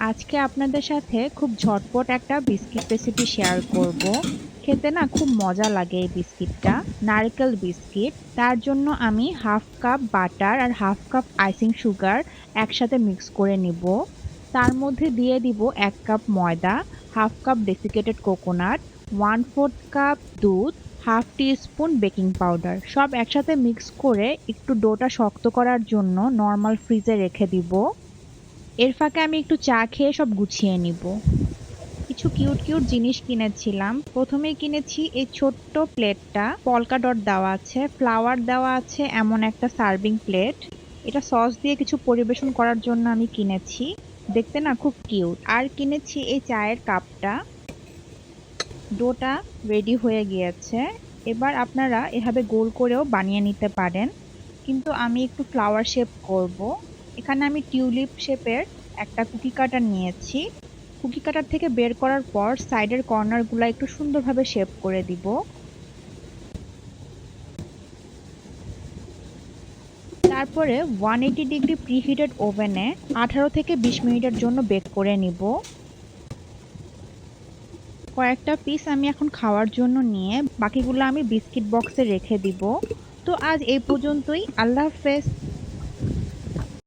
আজকে আপনাদের সাথে খুব ঝটপট একটা বিস্কিট রেসিপি শেয়ার করব। খেতে না খুব মজা লাগে এই বিস্কিটটা, নারকেল বিস্কিট। তার জন্য আমি হাফ কাপ বাটার আর হাফ কাপ আইসিং সুগার একসাথে মিক্স করে নিব। তার মধ্যে দিয়ে দিব এক কাপ ময়দা, half cup desiccated coconut one fourth cup দুধ half teaspoon baking powder সব একসাথে মিক্স করে একটু ডোটা শক্ত করার জন্য নর্মাল ফ্রিজে রেখে দিব। এর ফাঁকে আমি একটু চা খেয়ে সব গুছিয়ে নিব। কিছু কিউট কিউট জিনিস কিনেছিলাম। প্রথমেই কিনেছি এই ছোট্ট প্লেটটা। পলকা ডট দেওয়া আছে, ফ্লাওয়ার দেওয়া আছে, এমন একটা সার্ভিং প্লেট। এটা সস দিয়ে কিছু পরিবেশন করার জন্য আমি কিনেছি। দেখতে না খুব কিউট। আর কিনেছি এই চায়ের কাপটা। ডোটা রেডি হয়ে গিয়েছে। এবার আপনারা এভাবে গোল করেও বানিয়ে নিতে পারেন। কিন্তু আমি একটু ফ্লাওয়ার শেপ করব। এখানে আমি টিউলিপ শেপের একটা কুকি কাটার নিয়েছি। কুকি কাটার থেকে বের করার পর সাইডের কর্নারগুলো একটু সুন্দরভাবে শেপ করে দিব। তারপরে ওয়ান এইটি ডিগ্রি প্রিহিটেড ওভেনে আঠারো থেকে বিশ মিনিটের জন্য বেক করে নিব। কয়েকটা পিস আমি এখন খাওয়ার জন্য নিয়ে বাকিগুলো আমি বিস্কিট বক্সে রেখে দিব। তো আজ এই পর্যন্তই। আল্লাহ হাফেজ।